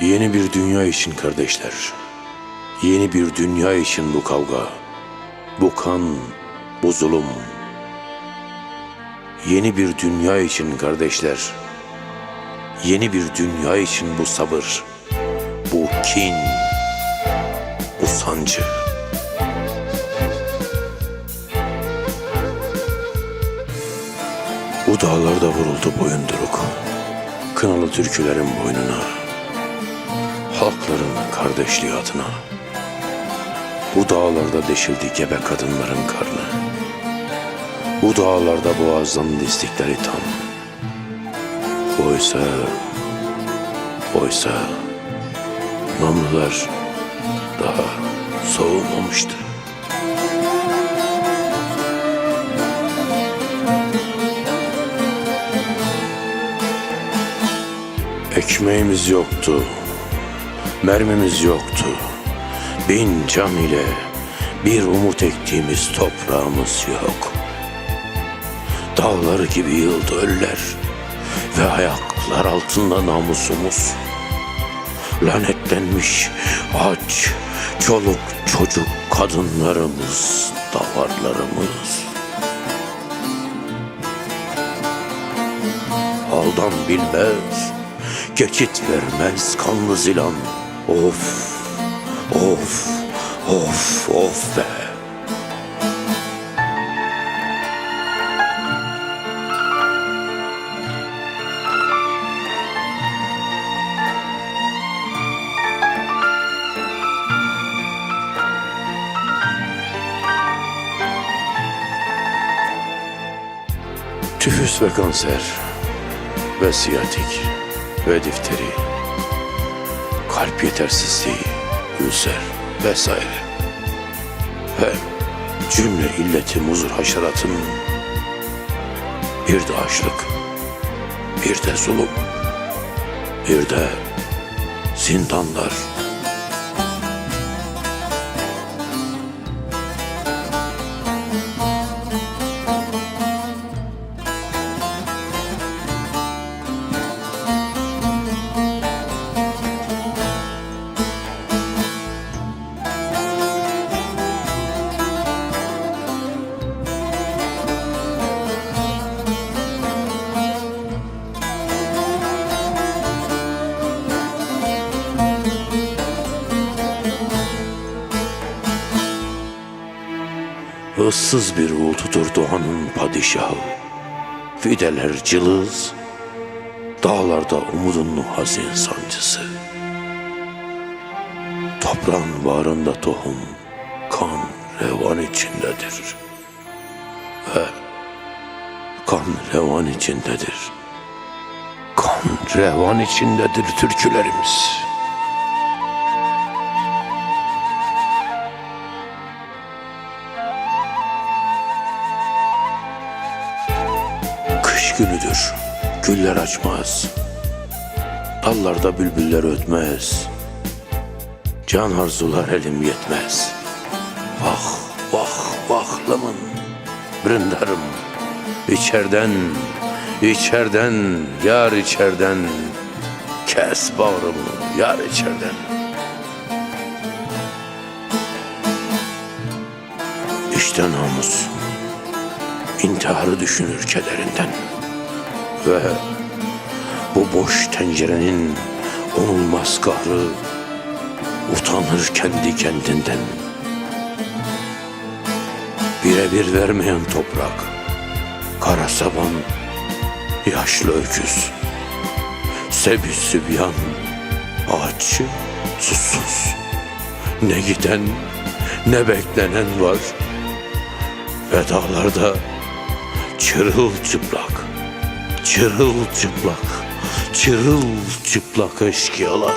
Yeni bir dünya için kardeşler. Yeni bir dünya için bu kavga. Bu kan, bu zulüm. Yeni bir dünya için kardeşler. Yeni bir dünya için bu sabır. Bu kin. Bu sancı. Bu dağlarda vuruldu boyunduruk. Kınalı türkülerin boynuna. Halkların kardeşliği adına. Bu dağlarda deşildi gebe kadınların karnı. Bu dağlarda boğazlandı istikleri tam. Oysa, oysa namlular daha soğumamıştı. Ekmeğimiz yoktu, mermimiz yoktu. Bin can ile bir umut ektiğimiz toprağımız yok. Dağları gibi yığıldı ölüler ve ayaklar altında namusumuz. Lanetlenmiş aç, çoluk çocuk kadınlarımız, davarlarımız. Aldan bilmez, geçit vermez kanlı zilan. Of, of, of, of be. Tüfüs ve kanser ve siyatik ve difteri, kalp yetersizliği, ülser vesaire ve cümle illeti muzur haşeratın bir de açlık, bir de zulüm, bir de zindanlar. Issız bir ulutudur doğanın padişahı. Fideler cılız, dağlarda umudunlu hazin sancısı. Toprağın bağrında tohum, kan revan içindedir. Ve kan revan içindedir. Kan revan içindedir türkülerimiz. Günüdür, güller açmaz. Dallarda bülbüller ötmez. Can arzular elim yetmez. Vah, vah, vahlımın, brindarım. İçerden, içerden, yar içerden. Kes bağrımı, yar içerden. İşte namus intiharı düşünür kederinden. Ve bu boş tencerenin onulmaz kahrı utanır kendi kendinden. Birebir vermeyen toprak, kara saban, yaşlı öküz, sebi sübyan, aç, susuz. Ne giden ne beklenen var. Ve dağlarda çırılçıplak, çırılçıplak, çırılçıplak eşkıyalar.